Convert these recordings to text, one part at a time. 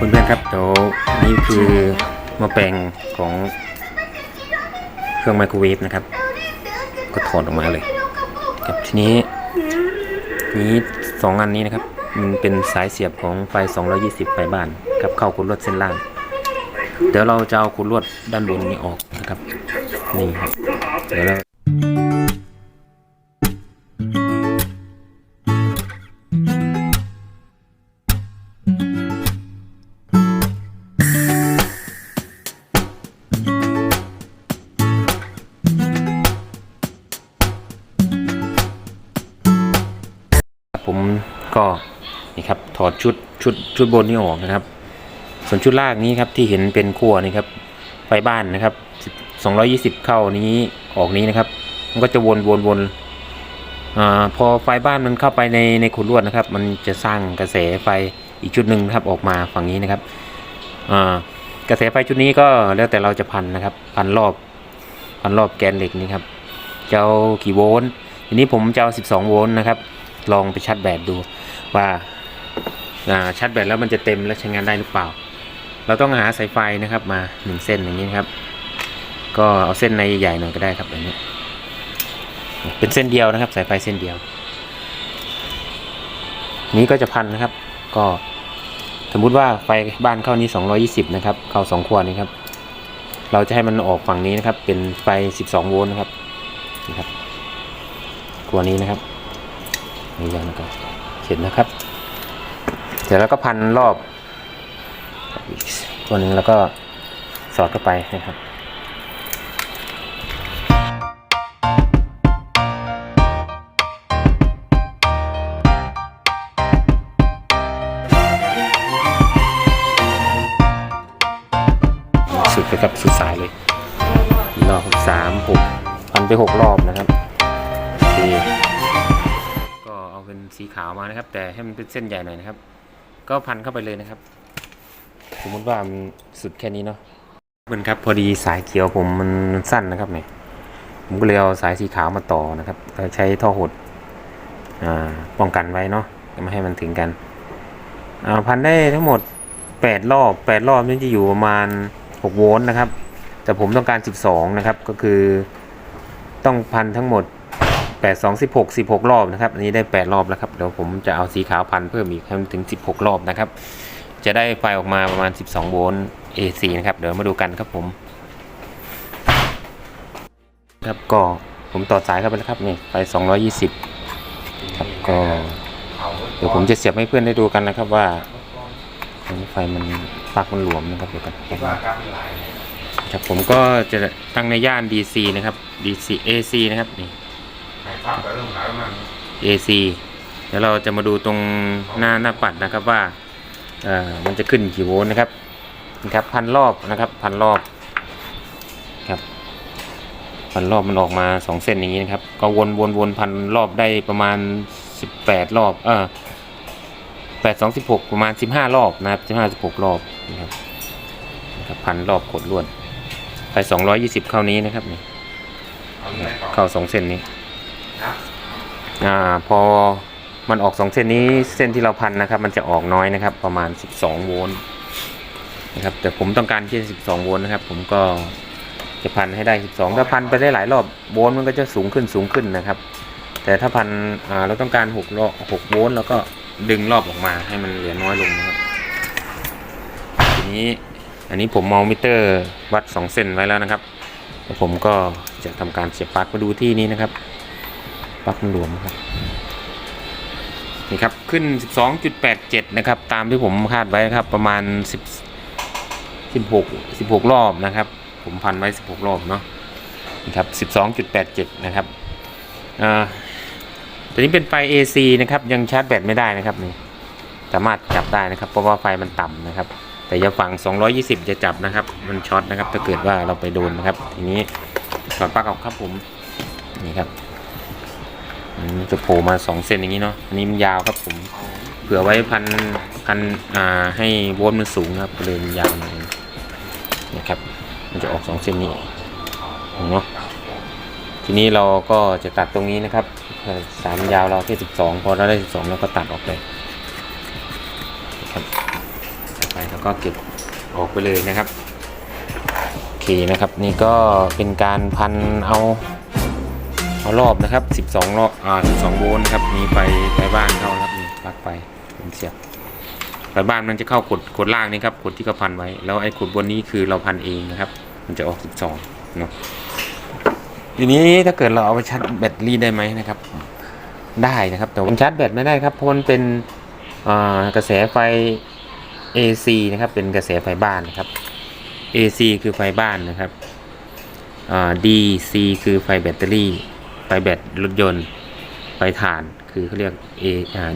เพื่อนๆครับเดี๋ยวนี่คือมาแปลงของเครื่องไมโครเวฟนะครับ ก็ถอดออกมาเลยครับทีนี้นี้สองอันนี้นะครับ มันเป็นสายเสียบของไฟ 220 ไฟบ้านกับเข้าขุดลวดเส้นล่าง เดี๋ยวเราจะเอาขุดลวดด้านบนนี้ออกนะครับนี่ครับเดี๋ยวเรา ก็นี่ครับถอดชุดชุดชุดบนนี้ออกนะครับ ส่วนชุดล่างนี้ครับที่เห็นเป็นขั้วนี่ครับไฟบ้านนะครับ 220 เข้านี้ออกนี้นะครับ มันก็จะวนวนวนอ่าพอไฟบ้านมันเข้าไปในในขุดลวดนะครับ มันจะสร้างกระแสไฟอีกชุดหนึ่งนะครับออกมาฝั่งนี้นะครับกระแสไฟชุดนี้ก็แล้วแต่เราจะพันนะครับ พันรอบพันรอบแกนเหล็กนี่ครับจะเอากี่โวลต์ทีนี้ผมจะเอา 12 โวลต์นะครับ ลองไปชาร์จแบตดูว่าชาร์จแบตแล้วมันจะเต็มและใช้งานได้หรือเปล่า เราต้องหาสายไฟนะครับมาหนึ่งเส้นอย่างนี้นครับ ก็เอาเส้นในใหญ่หน่อยก็ได้ครับแบบนี้ เป็นเส้นเดียวนะครับ สายไฟเส้นเดียว นี้ก็จะพันนะครับ ก็สมมุติว่าไฟบ้านเข้านี้ 220 นะครับ เข้า2ขั้วนี้ครับ เราจะให้มันออกฝั่งนี้นะครับ เป็นไฟ 12 โวลต์นะครับนี่ครับขั้วนี้นะครับ นี่ยังนะครับเขียนนะครับเสร็จแล้วก็พันรอบอีกตัวหนึ่งแล้วก็สอดเข้าไปนะครับสุดไปกับสุดสายเลยรอบสามหกพันไปหกรอบนะครับโอเค สีขาวมานะครับ แต่ให้มันเป็นเส้นใหญ่หน่อยนะครับ ก็พันเข้าไปเลยนะครับ สมมติว่ามันสุดแค่นี้เนาะมันครับพอดีสายเขียวผมมันสั้นนะครับเนี่ยผมก็เลยเอาสายสีขาวมาต่อนะครับแล้วใช้ท่อหดอ่าป้องกันไว้เนาะไม่ให้มันถึงกันอ่าพันได้ทั้งหมด 8 รอบ 8 รอบนี่จะอยู่ประมาณ 6 โวลต์นะครับ แต่ผมต้องการ 12 นะครับ ก็คือต้องพันทั้งหมด 8 2 16 16รอบนะครับ อันนี้ได้8รอบแล้วครับเดี๋ยวผมจะเอาสีขาวพันเพิ่มอีกให้มันถึง16รอบนะครับ จะได้ไฟออกมาประมาณ12โวลต์ AC นะครับ เดี๋ยวมาดูกันครับผมครับก็ผมต่อสายเข้าไปแล้วครับนี่ไฟ220ครับก็เดี๋ยวผมจะเสียบให้เพื่อนได้ดูกันนะครับว่าอันนี้ไฟมันปลั๊กมันหลวมนะครับเดี๋ยวกันครับผมก็จะตั้งในย่าน DC นะครับ DC AC นะครับนี่ AC เดี๋ยวเราจะมาดูตรงหน้าหน้าปัดนะครับว่าเอ่อมันจะขึ้นกี่โวลต์นะครับนี่ครับพันรอบนะครับพันรอบครับพันรอบมันออกมาสองเส้นอย่างนี้นะครับ ก็วนวนวนพันรอบได้ประมาณสิบแปดรอบเออแปดสองสิบหกประมาณสิบห้ารอบนะครับสิบห้าสิบหกรอบนะครับนะครับพันรอบกดลวดไปสองร้อยยี่สิบเข้านี้นะครับนี่เข้าสองเส้นนี้ อ่าพอมันออกสองเส้นนี้เส้นที่เราพันนะครับ มันจะออกน้อยนะครับ ประมาณ 12 โวลต์นะครับ แต่ผมต้องการที่12 โวลต์นะครับ ผมก็จะพันให้ได้ 12 ถ้าพันไปได้หลายรอบโวลต์มันก็จะสูงขึ้นสูงขึ้นนะครับ แต่ถ้าพันอ่าเราต้องการ6รอบ6โวลต์แล้วก็ดึงรอบออกมาให้มันเหลือน้อยลงนะครับทีนี้อันนี้ผมเมามิเตอร์วัด 2 เส้นไว้แล้วนะครับ ผมก็จะทำการเสียบปลั๊กมาดูที่นี้นะครับ ปลั๊กหลวมครับนี่ครับขึ้น 12.87 นะครับ ตามที่ผมคาดไว้ครับ ประมาณ 10 16 16 รอบนะครับ ผมพันไว้ 16 รอบเนาะนี่ครับ 12.87 นะครับอ่าตัวนี้เป็นไฟ AC นะครับ ยังชาร์จแบตไม่ได้นะครับนี่สามารถจับได้นะครับ เพราะว่าไฟมันต่ำนะครับ แต่อย่าฝั่ง220 จะจับนะครับ มันช็อตนะครับ ถ้าเกิดว่าเราไปโดนนะครับ ทีนี้ถอดปลั๊กออกครับผม นี่ครับ จะโผล่มาสองเซนอย่างนี้เนาะอันนี้มันยาวครับผม เผื่อไว้พันพันอ่าให้โวลต์มันสูงนะครับเลยยาวหน่อยนะครับ มันจะออกสองเส้นนี้เนาะทีนี้เราก็จะตัดตรงนี้นะครับสามยาวเราแค่สิบสองพอเราได้สิบสองเราก็ตัดออกเลยครับไปแล้วก็เก็บออกไปเลยนะครับโอเคนะครับ นี่ก็เป็นการพันเอา เอารอบนะครับ 12 รอบ อ่า 12 โวลต์นะครับ มีไฟไฟบ้านเข้านะครับนี่ปลั๊กไฟผมเสียบไฟบ้านมันจะเข้ากดกดล่างนี่ครับกดที่เขาพันไว้ แล้วไอ้กดบนนี้คือเราพันเองนะครับ มันจะออก 12 เนาะทีนี้ถ้าเกิดเราเอาไปชาร์จแบตเตอรี่ได้ไหมนะครับ ได้นะครับ แต่ชาร์จแบตไม่ได้ครับเพราะมันเป็นกระแสไฟ AC นะครับ เป็นกระแสไฟบ้านนะครับ AC คือไฟบ้านนะครับ DC คือไฟแบตเตอรี่ ไฟแบตรถยนต์ไฟถ่านคือเขาเรียก A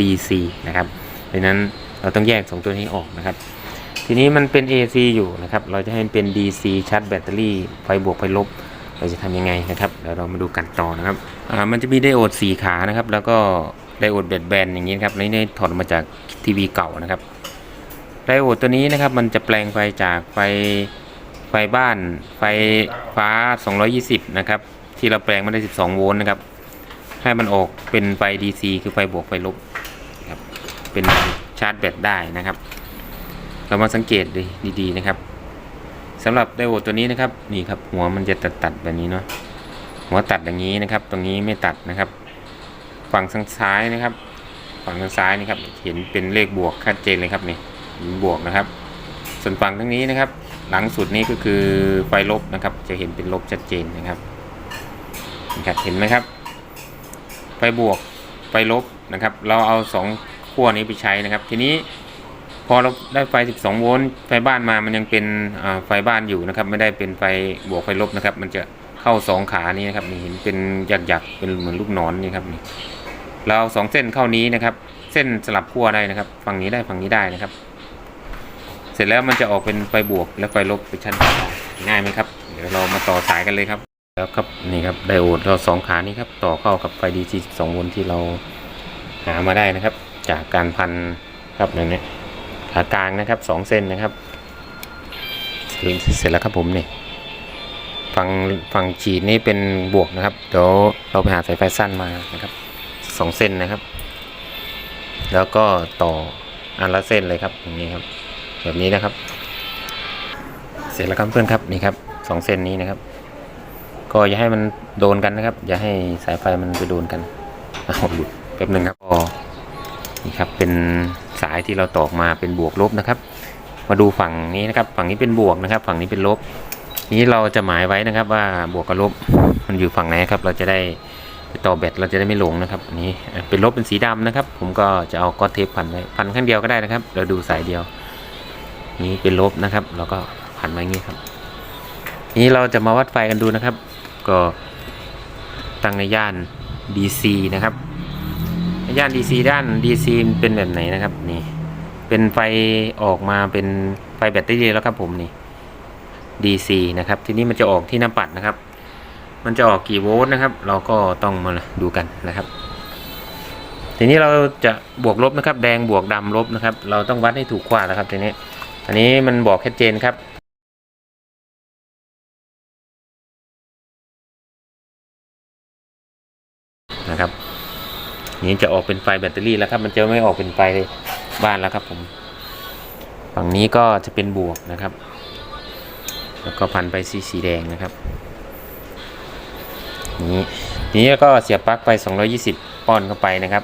DC นะครับดังนั้นเราต้องแยกสองตัวนี้ออกนะครับ ทีนี้มันเป็น AC อยู่นะครับ เราจะให้มันเป็น DC ชาร์จแบตเตอรี่ไฟบวกไฟลบ เราจะทำยังไงนะครับเดี๋ยวเรามาดูกันต่อนะครับมันจะมีไดโอดสี่ขานะครับ แล้วก็ไดโอดแบตแบนอย่างนี้นครับนี่ได้ถอดมาจากทีวีเก่านะครับไดโอดตัวนี้นะครับมันจะแปลงไฟจากไฟไฟบ้านไฟฟ้า 220 นะครับ ที่เราแปลงมาได้ 12 โวลต์นะครับให้มันออกเป็นไฟ DC คือไฟบวกไฟลบครับเป็นชาร์จแบตได้นะครับ เรามาสังเกตดีดีๆนะครับสำหรับไดโอดตัวนี้นะครับนี่ครับหัวมันจะตัดตัดแบบนี้เนาะหัวตัดอย่างนี้นะครับ ตรงนี้ไม่ตัดนะครับ ฝั่งทางซ้ายนะครับ ฝั่งทางซ้ายนี่ครับเห็นเป็นเลขบวกชัดเจนเลยครับนี่บวกนะครับ ส่วนฝั่งทางนี้นะครับ หลังสุดนี้ก็คือไฟลบนะครับ จะเห็นเป็นลบชัดเจนนะครับ นะครับเห็นไหมครับไฟบวกไฟลบนะครับ เราเอาสองขั้วนี้ไปใช้นะครับ ทีนี้พอเราได้ไฟ 12 โวลต์ไฟบ้านมามันยังเป็นไฟบ้านอยู่นะครับ ไม่ได้เป็นไฟบวกไฟลบนะครับ มันจะเข้าสองขานี้นะครับนี่เห็นเป็นหยักๆเป็นเหมือนลูกศรนี่ครับนี่เราเอาสองเส้นเข้านี้นะครับ เส้นสลับขั้วได้นะครับ ฝั่งนี้ได้ฝั่งนี้ได้นะครับ เสร็จแล้วมันจะออกเป็นไฟบวกและไฟลบไปชั้นง่ายไหมครับ เดี๋ยวเรามาต่อสายกันเลยครับ แล้วครับนี่ครับไดโอดเราสองขานี้ครับต่อเข้ากับไฟ DC 12โวลต์ที่เราหามาได้นะครับ จากการพันครับอย่างนี้ขากลางนะครับสองเส้นนะครับเสร็จแล้วครับผมนี่ฝั่งฝั่งฉีดนี่เป็นบวกนะครับเดี๋ยวเราไปหาสายไฟสั้นมานะครับสองเส้นนะครับ แล้วก็ต่ออันละเส้นเลยครับอย่างนี้ครับ แบบนี้นะครับ เสร็จแล้วครับเพื่อนครับนี่ครับสองเส้นนี้นะครับ ก็อย่าให้มันโดนกันนะครับ อย่าให้สายไฟมันไปโดนกันเอาหลุดแป๊บหนึ่งครับก็นี่ครับเป็นสายที่เราตอกมาเป็นบวกลบนะครับ มาดูฝั่งนี้นะครับ ฝั่งนี้เป็นบวกนะครับ ฝั่งนี้เป็นลบ นี้เราจะหมายไว้นะครับว่าบวกกับลบมันอยู่ฝั่งไหนครับ เราจะได้ไปต่อแบตเราจะได้ไม่หลงนะครับอันนี้เป็นลบเป็นสีดำนะครับ ผมก็จะเอาก๊อตเทปพันไว้พันข้างเดียวก็ได้นะครับ เราดูสายเดียว นี้เป็นลบนะครับ เราก็พันไว้อย่างนี้ครับนี้เราจะมาวัดไฟกันดูนะครับ ก็ตั้งในย่าน DC นะครับย่าน DC ด้าน DC เป็นแบบไหนนะครับนี่เป็นไฟออกมาเป็นไฟแบตเตอรี่แล้วครับผมนี่ DC นะครับ ทีนี้มันจะออกที่หน้าปัดนะครับ มันจะออกกี่โวลต์นะครับ เราก็ต้องมาดูกันนะครับ ทีนี้เราจะบวกลบนะครับ แดงบวกดำลบนะครับ เราต้องวัดให้ถูกกว่านะครับทีนี้ อันนี้มันบอกชัดเจนครับ นะครับนี้จะออกเป็นไฟแบตเตอรี่แล้วครับ มันจะไม่ออกเป็นไฟบ้านแล้วครับ ผม ฝั่งนี้ก็จะเป็นบวกนะครับ แล้วก็พันไปสีสีแดงนะครับ นี้นี้ก็เสียบปลั๊กไป 220ป้อนเข้าไปนะครับ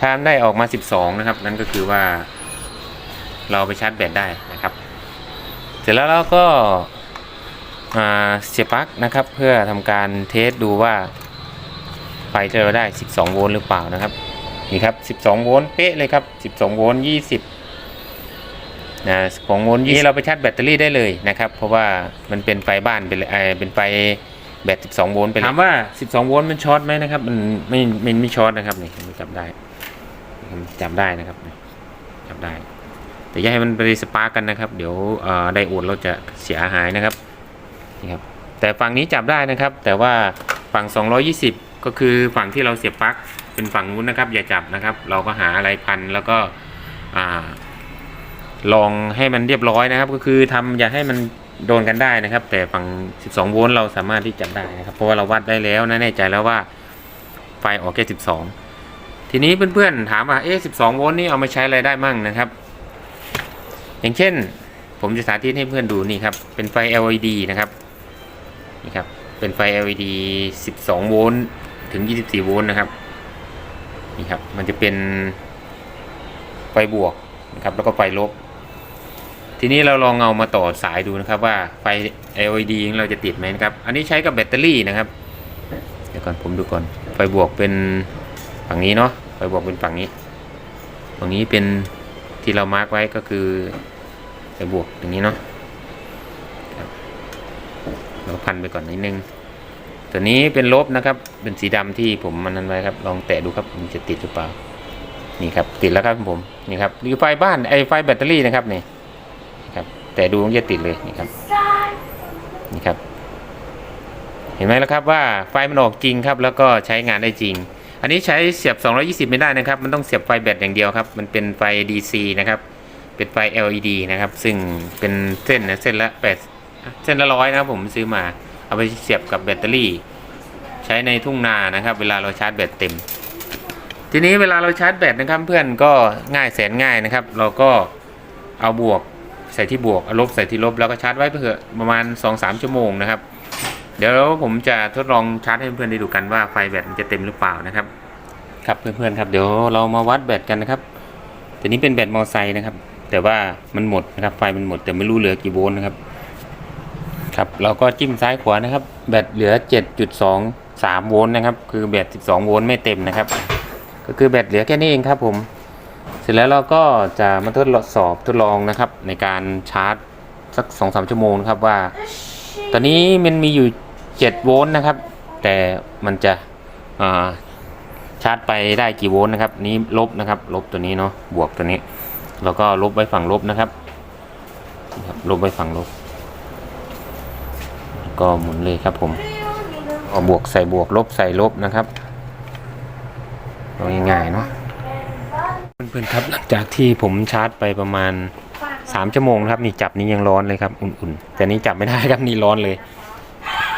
ถ้าได้ออกมา 12 นะครับ นั่นก็คือว่า เราไปชาร์จแบตได้นะครับ เสร็จแล้วเราก็เสียบปลั๊กนะครับ เพื่อทำการเทสดูว่า ฟที่เราได้ 12 โวลต์หรือเปล่านะครับ นี่ครับ 12 โวลต์เป๊ะเลยครับ 12 โวลต์ 20นะของโวลต์ยี่เราไปชาร์จแบตเตอรี่ได้เลยนะครับ เพราะว่ามันเป็นไฟบ้านเป็นเอเป็นไฟแบต 12 โวลต์ไปถามว่า 12 โวลต์มันช็อตไหมนะครับ มันไม่ไม่ไม่ช็อตนะครับนี่มันจับได้มันจับได้นะครับจับได้ แต่อย่าให้มันไปสปาร์กกันนะครับ เดี๋ยวไดโอดเราจะเสียหายนะครับนี่ครับแต่ฝั่งนี้จับได้นะครับ แต่ว่าฝั่ง 220 ก็คือฝั่งที่เราเสียบปลั๊กเป็นฝั่งนู้นนะครับ อย่าจับนะครับ เราก็หาอะไรพันแล้วก็ลองให้มันเรียบร้อยนะครับ ก็คือทำอย่าให้มันโดนกันได้นะครับ แต่ฝั่ง 12 โวลต์เราสามารถที่จับได้นะครับ เพราะว่าเราวัดได้แล้วนะแน่ใจแล้วว่าไฟออกแค่ 12 ทีนี้เพื่อนๆถามว่าเอ๊ะ12 โวลต์นี่เอามาใช้อะไรได้มั่งนะครับ อย่างเช่น ผมจะสาธิตให้เพื่อนดูนี่ครับ เป็นไฟ LED นะครับนี่ครับเป็นไฟ LED 12 โวลต์ ถึง 24 โวลต์นะครับ นี่ครับ มันจะเป็นไฟบวกนะครับ แล้วก็ไฟลบ ทีนี้เราลองเอามาต่อสายดูนะครับ ว่าไฟ LED เราจะติดไหมนะครับ อันนี้ใช้กับแบตเตอรี่นะครับ เดี๋ยวก่อนผมดูก่อน ไฟบวกเป็นฝั่งนี้เนาะ ไฟบวกเป็นฝั่งนี้ ฝั่งนี้เป็นที่เรามาร์กไว้ก็คือไฟบวกอย่างนี้เนาะเราพันไปก่อนนิดนึง ตัวนี้เป็นลบนะครับ เป็นสีดำที่ผมมันนั้นไว้ครับ ลองแตะดูครับมันจะติดหรือเปล่า นี่ครับ ติดแล้วครับผมนี่ครับนี่ไฟบ้านไอไฟแบตเตอรี่นะครับนี่นี่ครับ แต่ดูมันจะติดเลยนี่ครับนี่ครับ เห็นไหมแล้วครับว่าไฟมันออกจริงครับ แล้วก็ใช้งานได้จริง อันนี้ใช้เสียบ 220 ไม่ได้นะครับ มันต้องเสียบไฟแบตอย่างเดียวครับ มันเป็นไฟ DC นะครับ เป็นไฟ LED นะครับ ซึ่งเป็นเส้นนะเส้นละ8เส้นละร้อยนะครับผมซื้อมา เอาไปเสียบกับแบตเตอรี่ ใช้ในทุ่งนานะครับ เวลาเราชาร์จแบตเต็ม ทีนี้เวลาเราชาร์จแบตนะครับเพื่อนก็ง่ายแสนง่ายนะครับ เราก็เอาบวกใส่ที่บวกเอาลบใส่ที่ลบแล้วก็ชาร์จไว้เพื่อประมาณ 2-3 ชั่วโมงนะครับ เดี๋ยวผมจะทดลองชาร์จให้เพื่อนๆได้ดูกันว่าไฟแบตมันจะเต็มหรือเปล่านะครับ ครับเพื่อนๆครับเดี๋ยวเรามาวัดแบตกันนะครับตัวนี้เป็นแบตมอไซค์นะครับ แต่ว่ามันหมดนะครับไฟมันหมดแต่ไม่รู้เหลือกี่โวลต์นะครับ ครับเราก็จิ้มซ้ายขวานะครับ แบตเหลือ 7.23 โวลต์นะครับ คือแบต 12 โวลต์ไม่เต็มนะครับ ก็คือแบตเหลือแค่นี้เองครับผม เสร็จแล้วเราก็จะมาทดสอบทดลองนะครับ ในการชาร์จสัก 2-3 ชั่วโมงนะครับว่า ตอนนี้มันมีอยู่ 7 โวลต์นะครับ แต่มันจะาชาร์จไปได้กี่โวลต์นะครับ นี้ลบนะครับ ลบตัวนี้เนาะบวกตัวนี้ แล้วก็ลบไว้ฝั่งลบนะครับลบไว้ฝั่งลบ ก็หมุนเลยครับผมบวกใส่บวกลบใส่ลบนะครับเอาง่ายๆเนาะเพื่อนๆครับหลังจากที่ผมชาร์จไปประมาณ 3 ชั่วโมงครับนี่จับนี้ยังร้อนเลยครับอุ่นๆ แต่นี่จับไม่ได้ครับนี่ร้อนเลย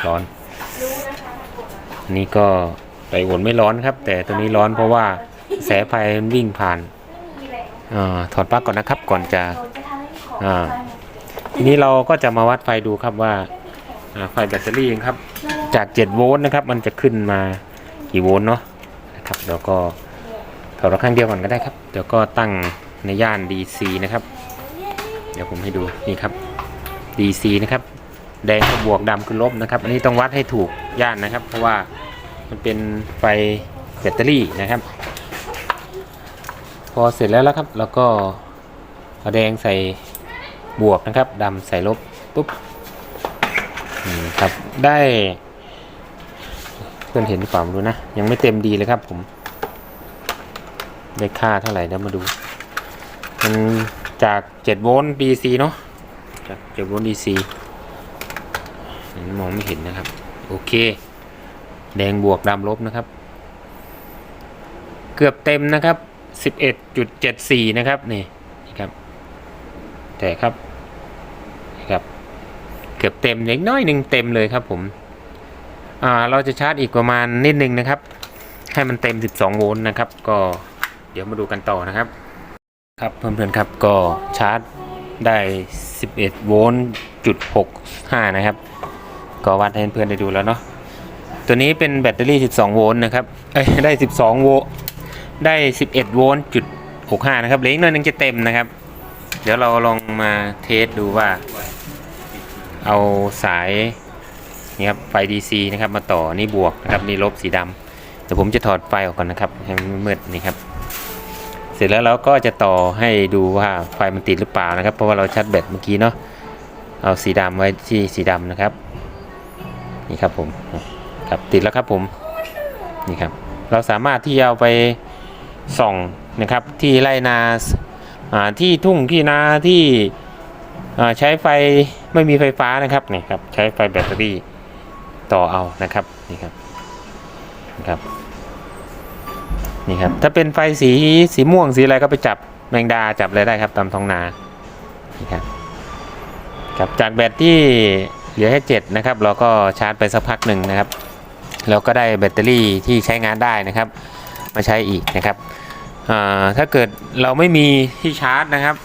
ร้อน นี่ก็ไปอุ่นไม่ร้อนครับ แต่ตัวนี้ร้อนเพราะว่าแสไฟมันวิ่งผ่านอาถอดปลั๊กก่อนนะครับก่อนจะอ่าทีนี้เราก็จะมาวัดไฟดูครับว่า ไฟแบตเตอรี่ครับ จาก 7 โวลต์นะครับ มันจะขึ้นมากี่โวลต์เนาะนะครับแล้วก็ถอดระข้างเดียวก่อนก็ได้ครับเดี๋ยวก็ตั้งในย่าน DC นะครับ เดี๋ยวผมให้ดูนี่ครับ DC นะครับ แดงคือบวกดำคือลบนะครับ อันนี้ต้องวัดให้ถูกย่านนะครับ เพราะว่ามันเป็นไฟแบตเตอรี่นะครับ พอเสร็จแล้วแล้วครับ แล้วก็เอาแดงใส่บวกนะครับดำใส่ลบปุ๊บ ครับได้เพื่อนเห็นหรือเปล่ามรู้นะ ยังไม่เต็มดีเลยครับผม ได้ค่าเท่าไหร่เดี๋ยวมาดู มันจาก7โวลต์ DC เนาะจาก7โวลต์ DC มองไม่เห็นนะครับ โอเค แดงบวกดำลบนะครับ เกือบเต็มนะครับ 11.74 นะครับ นี่นี่ครับ แต่ครับนี่ครับ เกือบเต็มเล็กน้อยหนึ่งเต็มเลยครับผมอ่าเราจะชาร์จอีกประมาณนิดนึงนะครับ ให้มันเต็ม 12 โวลต์นะครับ ก็เดี๋ยวมาดูกันต่อนะครับ ครับเพื่อนๆครับก็ชาร์จได้ 11 โวลต์จุด65 นะครับ ก็วัดให้เพื่อนๆได้ดูแล้วเนาะตัวนี้เป็นแบตเตอรี่ 12 โวลต์นะครับเอ้ยได้ 12 โวลต์ได้ 11 โวลต์จุด65 นะครับเหลืออีกหน่อยหนึงจะเต็มนะครับ เดี๋ยวเราลองมาเทสดูว่า เอาสายนี่ครับไฟ DC นะครับมาต่อนี่บวกนะครับนี่ลบสีดำเดี๋ยวผมจะถอดไฟออกก่อนนะครับให้มันมืดนี่ครับ เสร็จแล้วเราก็จะต่อให้ดูว่าไฟมันติดหรือเปล่านะครับ เพราะว่าเราชาร์จแบตเมื่อกี้เนาะเอาสีดำไว้ที่สีดำนะครับ นี่ครับผมครับติดแล้วครับผมนี่ครับ เราสามารถที่จะเอาไปส่องนะครับที่ไรนาอ่าที่ทุ่งที่นาที่ ใช้ไฟไม่มีไฟฟ้านะครับนี่ครับใช้ไฟแบตเตอรี่ต่อเอานะครับนี่ครับนะครับนี่ครับถ้าเป็นไฟสีสีม่วงสีอะไรก็ไปจับแมงดาจับอะไรได้ครับตามท้องนานี่ครับครับจากแบตที่เหลือแค่เจ็ดนะครับเราก็ชาร์จไปสักพักหนึ่งนะครับเราก็ได้แบตเตอรี่ที่ใช้งานได้นะครับ มาใช้อีกนะครับถ้าเกิดเราไม่มีที่ชาร์จนะครับ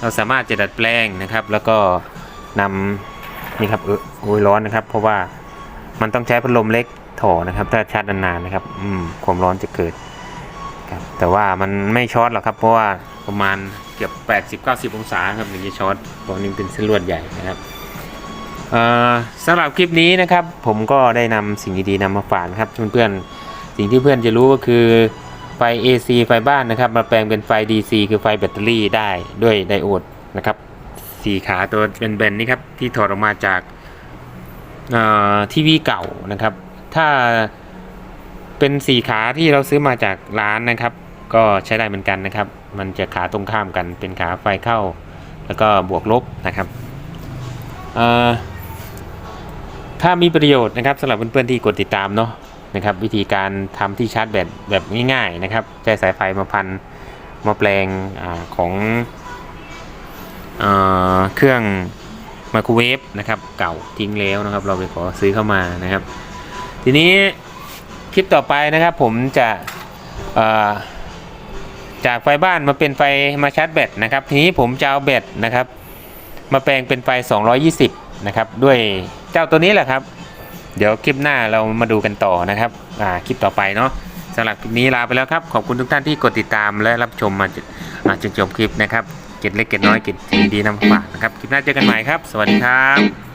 เราสามารถจะดัดแปลงนะครับ แล้วก็นำนี่ครับเออโอ้ยร้อนนะครับ เพราะว่ามันต้องใช้พัดลมเล็กถอนะครับ ถ้าชาร์จนานๆนะครับ อืมความร้อนจะเกิดครับแต่ว่ามันไม่ช็อตหรอกครับ เพราะว่าประมาณเกือบ 80-90 องศาครับถึงจะช็อตเพราะนี่เป็นเส้นลวดใหญ่นะครับเอ่อสำหรับคลิปนี้นะครับ ผมก็ได้นำสิ่งดีๆนำมาฝากครับเพื่อนๆสิ่งที่เพื่อนจะรู้ก็คือ ไฟ AC ไฟบ้านนะครับ มาแปลงเป็นไฟ DC คือไฟแบตเตอรี่ได้ด้วยไดโอดนะครับสี่ขาตัวเป็นเบนๆนี่ครับที่ถอดออกมาจากทีวีเก่านะครับ ถ้าเป็นสี่ขาที่เราซื้อมาจากร้านนะครับ ก็ใช้ได้เหมือนกันนะครับ มันจะขาตรงข้ามกันเป็นขาไฟเข้า แล้วก็บวกลบนะครับถ้ามีประโยชน์นะครับสำหรับเพื่อนๆที่กดติดตามเนาะ นะครับ วิธีการทำที่ชาร์จแบตแบบง่ายๆนะครับใช้สายไฟมาพันมาแปลงอของเอเครื่องไมโครเวฟนะครับ เก่าทิ้งแล้วนะครับ เราไปขอซื้อเข้ามานะครับ ทีนี้คลิปต่อไปนะครับ ผมจะจากไฟบ้านมาเป็นไฟมาชาร์จแบตนะครับ ทีนี้ผมจะเอาแบตนะครับ มาแปลงเป็นไฟ 220 นะครับ ด้วยเจ้าตัวนี้แหละครับ เดี๋ยวคลิปหน้าเรามาดูกันต่อนะครับอ่าคลิปต่อไปเนาะสำหรับคลิปนี้ลาไปแล้วครับ ขอบคุณทุกท่านที่กดติดตามและรับชมมาจนจบคลิปนะครับเก็ดเล็กเก็ดน้อยเก็ดดีๆนำฝากนะครับ คลิปหน้าเจอกันใหม่ครับ สวัสดีครับ